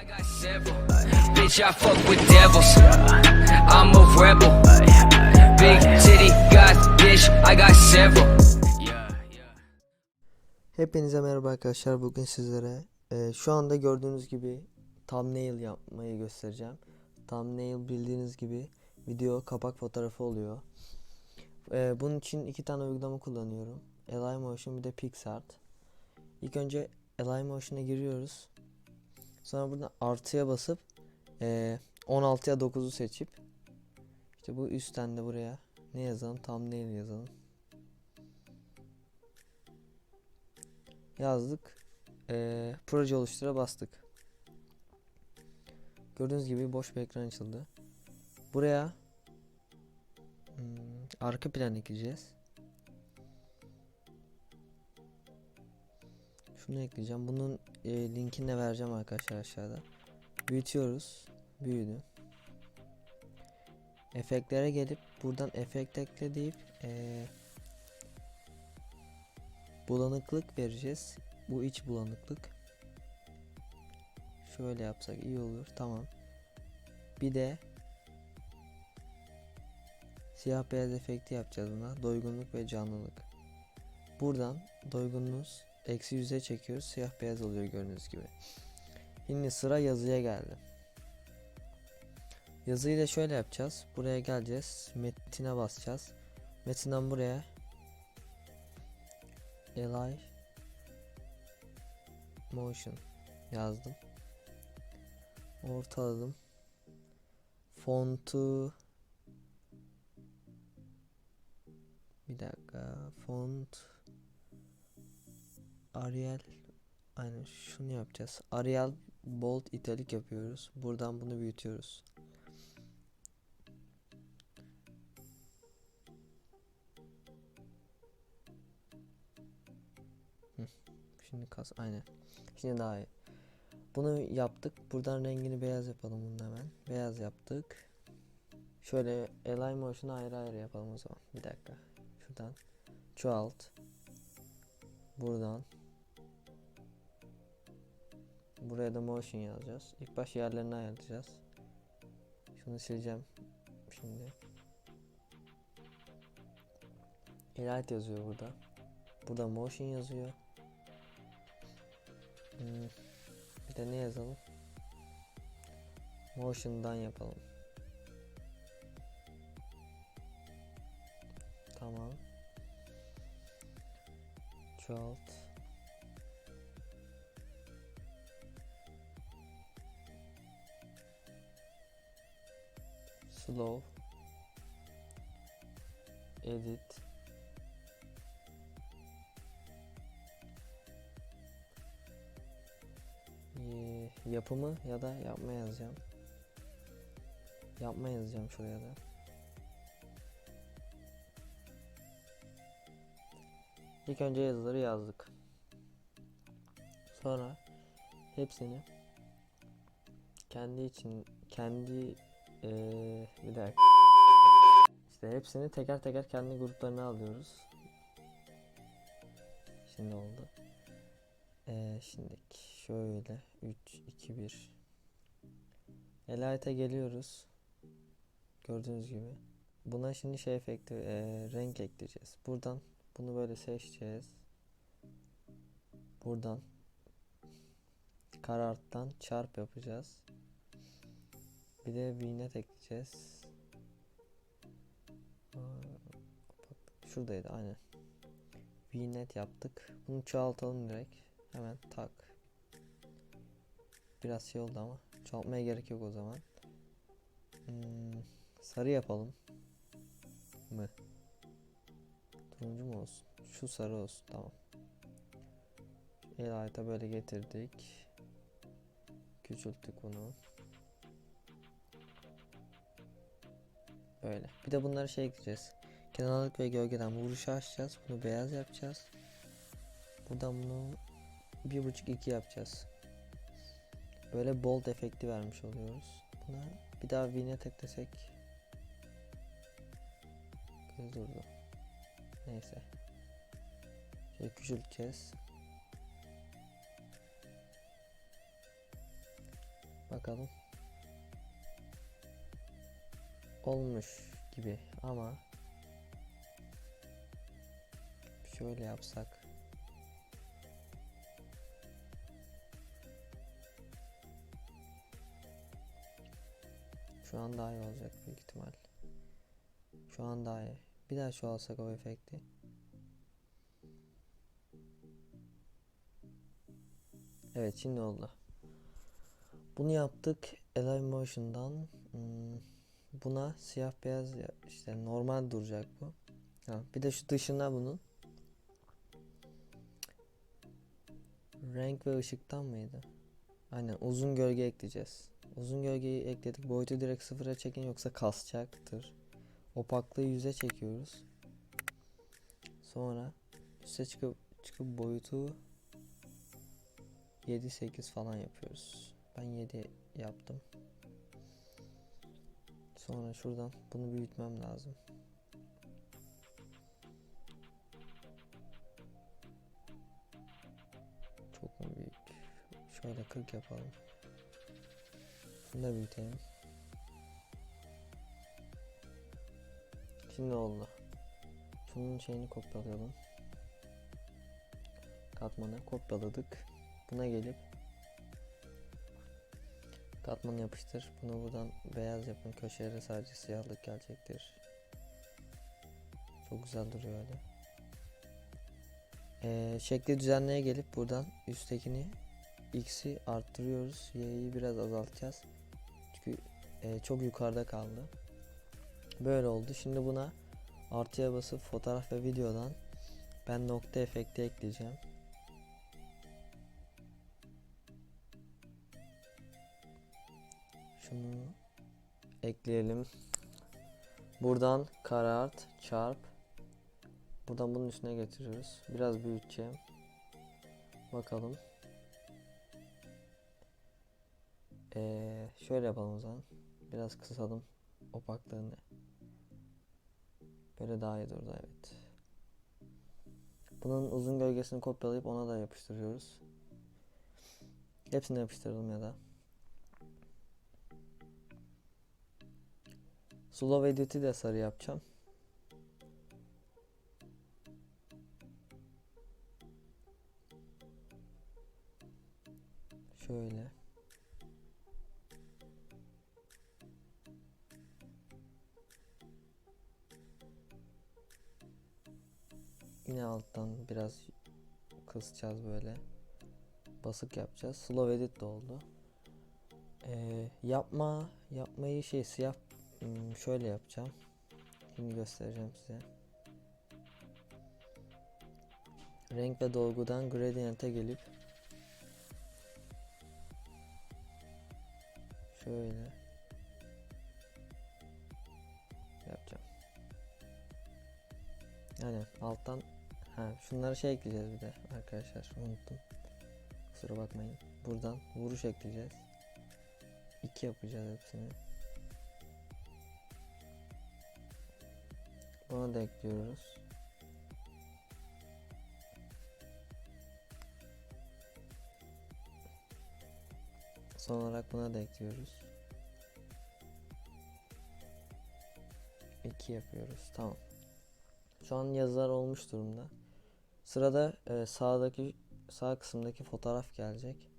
Bitch, I fuck with devils. I'm a rebel. Big titty, got bitch. I got several. Hepinize merhaba arkadaşlar. Bugün sizlere e, şu anda gördüğünüz gibi thumbnail yapmayı göstereceğim. Thumbnail bildiğiniz gibi video kapak fotoğrafı oluyor. E, bunun için iki tane uygulama kullanıyorum. Motion bir de PixArt. İlk önce Motion'a giriyoruz. Sonra burada artıya basıp e, 16'ya 9'u seçip işte bu üstten de buraya ne yazalım? Thumbnail yazalım. yazdık. Ee, proje oluştura bastık. Gördüğünüz gibi boş bir ekran açıldı. Buraya hmm, arka plan ekleyeceğiz. Şunu ekleyeceğim. Bunun e, linkini de vereceğim arkadaşlar aşağıda. Büyütüyoruz. Büyüdü. Efektlere gelip buradan efekt ekle deyip e, bulanıklık vereceğiz. Bu iç bulanıklık. Şöyle yapsak iyi olur. Tamam. Bir de siyah beyaz efekti yapacağız buna. Doygunluk ve canlılık. Buradan doygunluğumuz eksi yüze çekiyoruz. Siyah beyaz oluyor gördüğünüz gibi. Şimdi sıra yazıya geldi. Yazıyı da şöyle yapacağız. Buraya geleceğiz. Metine basacağız. Metinden buraya Eli Motion yazdım. Ortaladım. Fontu bir dakika font Arial aynen şunu yapacağız. Arial bold italik yapıyoruz. Buradan bunu büyütüyoruz. Şimdi kas aynen. Şimdi daha iyi. Bunu yaptık. Buradan rengini beyaz yapalım bunu hemen. Beyaz yaptık. Şöyle align motion'u ayrı ayrı yapalım o zaman. Bir dakika. Şuradan çoğalt. Buradan Buraya da motion yazacağız. İlk baş yerlerini ayarlayacağız. Şunu sileceğim. Şimdi. Elite yazıyor burada. Burada motion yazıyor. Hmm. Bir de ne yazalım? Motion'dan yapalım. Tamam. Çoğalt. Slow. Edit. Ee, yapımı ya da yapma yazacağım. Yapma yazacağım şuraya da. İlk önce yazıları yazdık. Sonra hepsini kendi için kendi ee, bir dakika. İşte hepsini teker teker kendi gruplarına alıyoruz. Şimdi oldu. Ee, şimdi şöyle 3 2 1 Elite'e geliyoruz. Gördüğünüz gibi. Buna şimdi şey efekti e, renk ekleyeceğiz. Buradan bunu böyle seçeceğiz. Buradan kararttan çarp yapacağız. Bir de vnet ekleyeceğiz. Şuradaydı aynen. Vnet yaptık. Bunu çoğaltalım direkt. Hemen tak. Biraz şey oldu ama. Çoğaltmaya gerek yok o zaman. Hmm, sarı yapalım. Mı? Turuncu mu olsun? Şu sarı olsun. Tamam. El ayeta böyle getirdik. Küçülttük bunu. Böyle. Bir de bunları şey ekleyeceğiz. Kenarlık ve gölgeden vuruşu açacağız. Bunu beyaz yapacağız. Buradan bunu bir buçuk iki yapacağız. Böyle bold efekti vermiş oluyoruz. Buna bir daha vignette eklesek Kız durdu. Neyse. Şöyle küçülteceğiz. Bakalım. Olmuş gibi ama şöyle yapsak. Şu an daha iyi olacak büyük ihtimal. Şu an daha iyi. Bir daha şu alsak o efekti. Evet şimdi oldu. Bunu yaptık Alive Motion'dan. Hmm, buna siyah beyaz ya- işte normal duracak bu. Ha, bir de şu dışına bunun. Renk ve ışıktan mıydı? Aynen uzun gölge ekleyeceğiz. Uzun gölgeyi ekledik. Boyutu direkt sıfıra çekin yoksa kasacaktır. Opaklığı 100'e çekiyoruz. Sonra üste çıkıp çıkıp boyutu 7-8 falan yapıyoruz. Ben 7 yaptım. Sonra şuradan bunu büyütmem lazım. Çok mu büyük? Şöyle 40 yapalım. Bunu da büyütelim. Şimdi oldu. Şunun şeyini kopyalayalım. Katmanı kopyaladık. Buna gelip katmanı yapıştır. Bunu buradan beyaz yapın. Köşelere sadece siyahlık gelecektir. Çok güzel duruyor öyle. Ee, şekli düzenleye gelip buradan üsttekini x'i arttırıyoruz. Y'yi biraz azaltacağız. Çünkü e, çok yukarıda kaldı. Böyle oldu. Şimdi buna artıya basıp fotoğraf ve videodan ben nokta efekti ekleyeceğim. Şunu ekleyelim. Buradan karart, çarp. Buradan bunun üstüne getiriyoruz. Biraz büyüteceğim. Bakalım. Ee, şöyle yapalım o zaman. Biraz kısalım opaklığını. Böyle daha iyi durdu evet. Bunun uzun gölgesini kopyalayıp ona da yapıştırıyoruz. Hepsini yapıştıralım ya da. Slow Edit'i de sarı yapacağım. Şöyle. Yine alttan biraz kısacağız böyle. Basık yapacağız. Slow edit de oldu. Ee, yapma yapmayı şey siyah hmm, şöyle yapacağım. Şimdi göstereceğim size. Renk ve dolgudan gradient'e gelip şöyle yapacağım. Yani alttan ha şunları şey ekleyeceğiz bir de arkadaşlar unuttum. Kusura bakmayın. Buradan vuruş ekleyeceğiz. 2 yapacağız hepsini. Bunu da ekliyoruz. Son olarak buna da ekliyoruz. 2 yapıyoruz. Tamam. Şu an yazılar olmuş durumda. Sırada e, sağdaki sağ kısımdaki fotoğraf gelecek.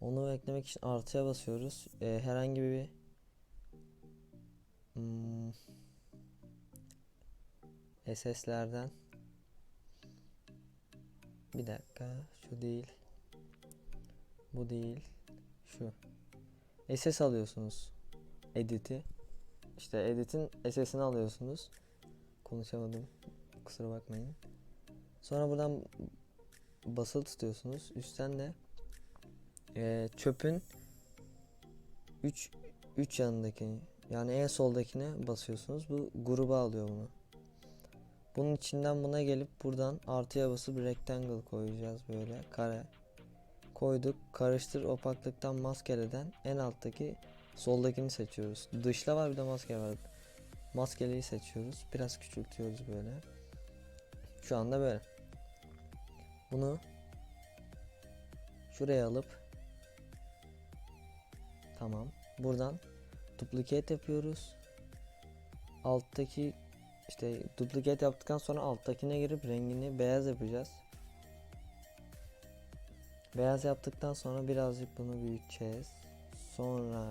Onu eklemek için artıya basıyoruz. E, herhangi bir hmm, SS'lerden bir dakika şu değil. Bu değil şu. SS alıyorsunuz. Edit'i. İşte edit'in SS'ini alıyorsunuz. Konuşamadım kusura bakmayın. Sonra buradan basılı tutuyorsunuz. Üstten de eee, çöpün 3 3 yanındakini yani en soldakine basıyorsunuz. Bu gruba alıyor bunu bunun içinden buna gelip buradan artıya basıp rectangle koyacağız böyle. Kare. Koyduk. Karıştır opaklıktan maskeleden en alttaki soldakini seçiyoruz. Dışla var bir de maske var. Maskeliyi seçiyoruz. Biraz küçültüyoruz böyle. Şu anda böyle. Bunu şuraya alıp Tamam. Buradan duplicate yapıyoruz. Alttaki işte duplicate yaptıktan sonra alttakine girip rengini beyaz yapacağız. Beyaz yaptıktan sonra birazcık bunu büyüteceğiz. Sonra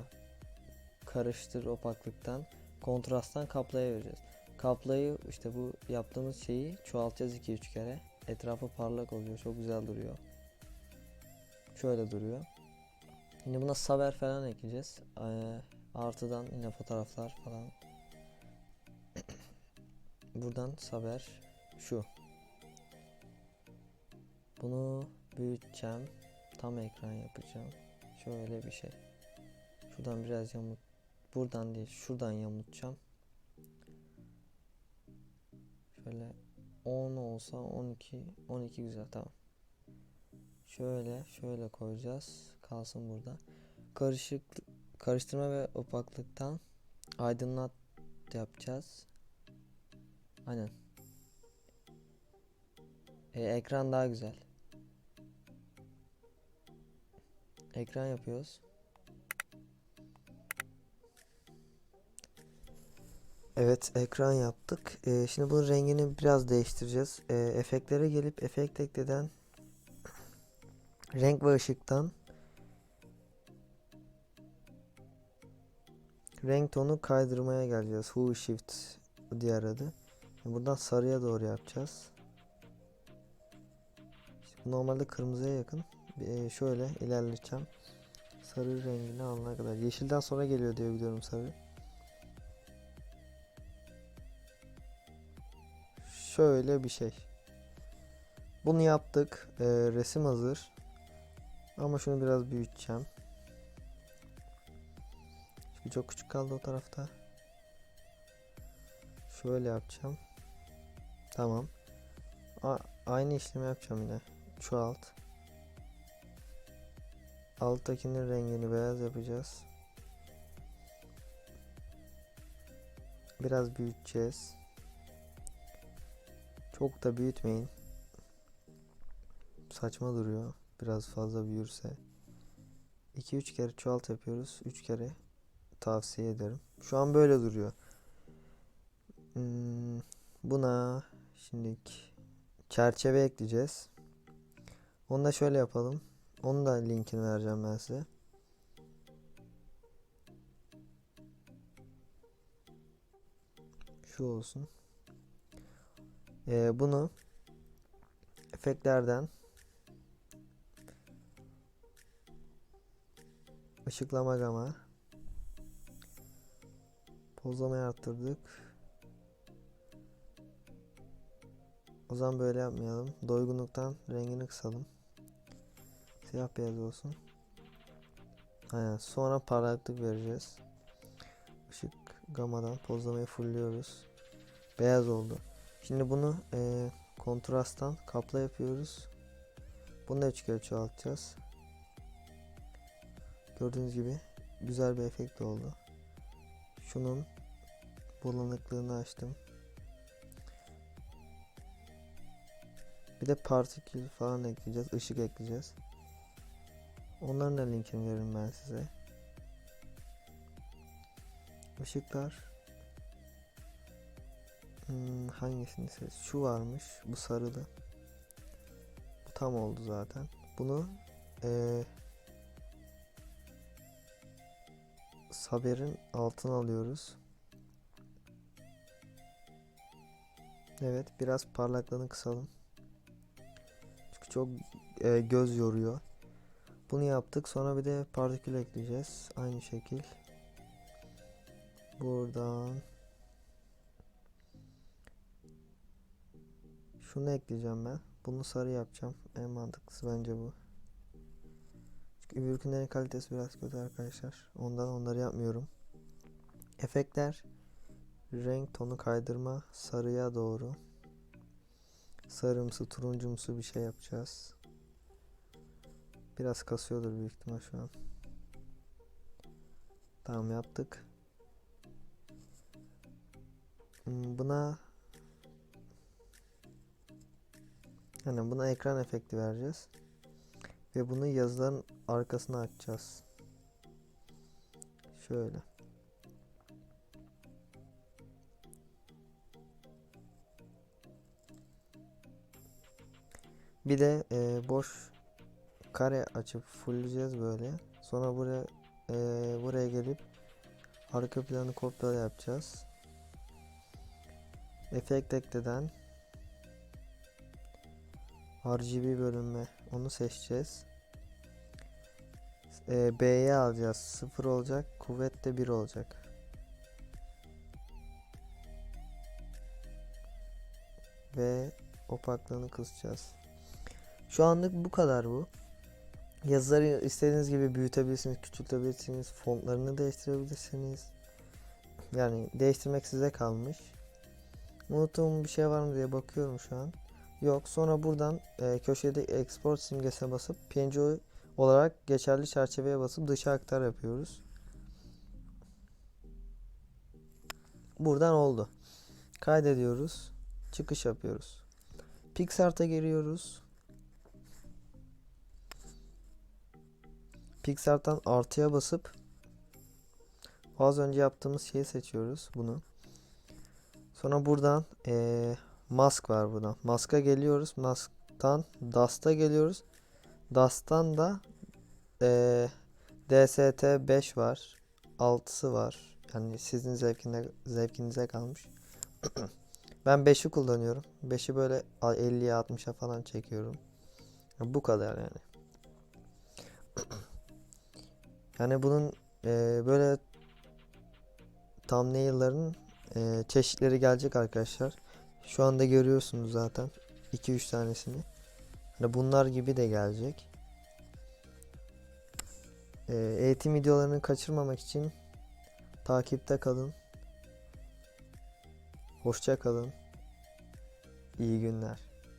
karıştır opaklıktan kontrasttan kaplaya vereceğiz. Kaplayı işte bu yaptığımız şeyi çoğaltacağız 2-3 kere. Etrafı parlak oluyor. Çok güzel duruyor. Şöyle duruyor. Şimdi buna saver falan ekleyeceğiz. Ee, artıdan yine fotoğraflar falan. Buradan saver şu. Bunu büyüteceğim. Tam ekran yapacağım. Şöyle bir şey. Şuradan biraz yamut. Buradan değil, şuradan yamutacağım. Şöyle 10 olsa 12, 12 güzel tamam. Şöyle, şöyle koyacağız. Kalsın burada. Karışık karıştırma ve opaklıktan aydınlat yapacağız. Aynen. E, ekran daha güzel. Ekran yapıyoruz. Evet ekran yaptık. Ee, şimdi bunun rengini biraz değiştireceğiz. Ee, efektlere gelip efekt ekleden renk ve ışıktan renk tonu kaydırmaya geleceğiz. Hue Shift diğer adı. Buradan sarıya doğru yapacağız. İşte normalde kırmızıya yakın. Ee, şöyle ilerleteceğim. Sarı rengini alana kadar. Yeşilden sonra geliyor diye biliyorum sarı. Şöyle bir şey. Bunu yaptık. Ee, resim hazır. Ama şunu biraz büyüteceğim. Çünkü çok küçük kaldı o tarafta. Şöyle yapacağım. Tamam. A aynı işlemi yapacağım yine. Çoğalt. Alttakinin rengini beyaz yapacağız. Biraz büyüteceğiz. Çok da büyütmeyin. Saçma duruyor. Biraz fazla büyürse. 2-3 kere çoğalt yapıyoruz. 3 kere tavsiye ederim. Şu an böyle duruyor. Hmm, buna şimdi çerçeve ekleyeceğiz. Onu da şöyle yapalım. Onu da linkini vereceğim ben size. Şu olsun. Ee, bunu efektlerden ışıklama gama pozlamayı arttırdık. O zaman böyle yapmayalım. Doygunluktan rengini kısalım. Siyah beyaz olsun. Aynen. Sonra parlaklık vereceğiz. Işık gamadan pozlamayı fullliyoruz. Beyaz oldu. Şimdi bunu e, kontrasttan kapla yapıyoruz. Bunu da üç kere çoğaltacağız. Gördüğünüz gibi güzel bir efekt oldu. Şunun bulanıklığını açtım. Bir de partikül falan ekleyeceğiz. ışık ekleyeceğiz. Onların da linkini veririm ben size. Işıklar Hmm, hangisini seç? Şu varmış. Bu sarılı. Bu tam oldu zaten. Bunu ee, Saber'in altına alıyoruz. Evet, biraz parlaklığını kısalım. Çok e, göz yoruyor. Bunu yaptık. Sonra bir de partikül ekleyeceğiz. Aynı şekil. Buradan Şunu ekleyeceğim ben. Bunu sarı yapacağım. En mantıklısı bence bu. Çünkü ürünlerin kalitesi biraz kötü arkadaşlar. Ondan onları yapmıyorum. Efektler renk tonu kaydırma sarıya doğru. Sarımsı, turuncumsu bir şey yapacağız. Biraz kasıyordur büyük ihtimal şu an. Tamam yaptık. Hmm, Buna Yani buna ekran efekti vereceğiz. Ve bunu yazıların arkasına açacağız. Şöyle. Bir de e, boş kare açıp fullleyeceğiz böyle. Sonra buraya e, buraya gelip arka planı kopyala yapacağız. Efekt ekleden RGB bölünme onu seçeceğiz. E, B'ye alacağız. 0 olacak. Kuvvet de 1 olacak. Ve opaklığını kısacağız. Şu anlık bu kadar bu. Yazıları istediğiniz gibi büyütebilirsiniz, küçültebilirsiniz, fontlarını değiştirebilirsiniz. Yani değiştirmek size kalmış. Unuttuğum bir şey var mı diye bakıyorum şu an. Yok. Sonra buradan e, köşede export simgesine basıp PNG olarak geçerli çerçeveye basıp dışa aktar yapıyoruz. Buradan oldu. Kaydediyoruz. Çıkış yapıyoruz. PixArt'a giriyoruz. PixArt'tan artıya basıp az önce yaptığımız şeyi seçiyoruz bunu. Sonra buradan eee, mask var buradan. Mask'a geliyoruz. Mask'tan Dust'a geliyoruz. Dust'tan da eee DST 5 var. 6'sı var. Yani sizin zevkine, zevkinize kalmış. ben 5'i kullanıyorum. 5'i böyle 50'ye 60'a falan çekiyorum. Bu kadar yani. Yani bunun eee, böyle thumbnail'ların eee, çeşitleri gelecek arkadaşlar. Şu anda görüyorsunuz zaten 2-3 tanesini. Hani bunlar gibi de gelecek. Eee, eğitim videolarını kaçırmamak için takipte kalın. Hoşça kalın. İyi günler.